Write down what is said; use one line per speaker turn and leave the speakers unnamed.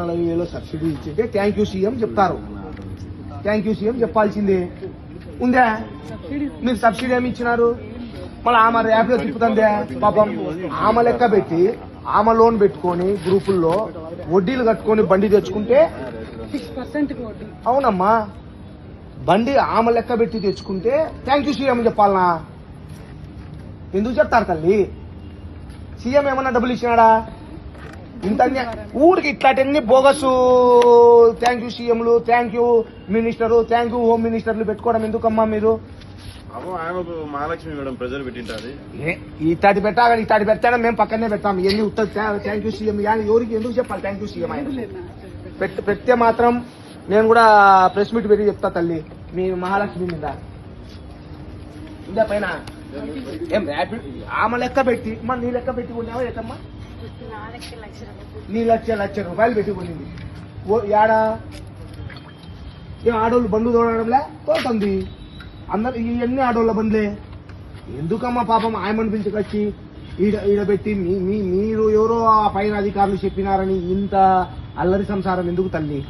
నలభై వేలు సబ్సిడీ ఇచ్చింటే థ్యాంక్ యూ సీఎం చెప్తారు. థ్యాంక్ యూ సీఎం చెప్పాల్సిందే. ఉందా? మీరు సబ్సిడీ ఏమి ఇచ్చినారు? మళ్ళీ ఆమె ర్యాపిడో తిప్పుతుందే. పాపం ఆమె లెక్క పెట్టి ఆమె లోన్ పెట్టుకొని గ్రూపుల్లో వడ్డీలు కట్టుకొని బండి తెచ్చుకుంటే అవునమ్మా. బండి ఆమె లెక్క పెట్టి తెచ్చుకుంటే థ్యాంక్ యూ సీఎం చెప్పాలనా? ఎందుకు చెప్తారు తల్లి? సీఎం ఏమన్నా డబ్బులు ఇచ్చినాడా? ఇంత ఊరికి ఇట్లాంటివన్నీ బోగస్ థ్యాంక్ యూ సీఎంలు thank you minister thank you home మినిస్టర్లు పెట్టుకోవడం ఎందుకమ్మా మీరు?
మహాలక్ష్మి మేడం ప్రెజర్
ఇట్లాంటి పెట్టాలి ఇట్లాంటి పెడతానే మేము పక్కనే పెడతాం. ఎన్ని ఉత్తది థ్యాంక్ యూ సీఎం ఎవరికి ఎందుకు చెప్పాలి? థ్యాంక్ యూ సీఎం ఆయన. పెడితే మాత్రం నేను కూడా ప్రెస్ మీట్ పెట్టి చెప్తా తల్లి. మీ మహాలక్ష్మి మీద. ఇందా పైన. ఏం ఆమె లెక్క పెట్టి మా నీ లెక్క పెట్టి కొన్నావా ఎట్టమ్మా నీ లక్ష లక్ష రూపాయలు పెట్టి కొనింది ఓ యాడా? ఏం ఆడోళ్ళు బండ్లు తోడడంలే? తోడుతుంది. అందరు ఇవన్నీ ఆడోళ్ళ బండ్లే. ఎందుకమ్మా పాపం ఆయమని పిలిచుకొచ్చి ఈడ ఈడబెట్టి మీ మీ మీరు ఎవరో ఆ పైన అధికారులు చెప్పినారని ఇంత అల్లరి సంసారం ఎందుకు తల్లి?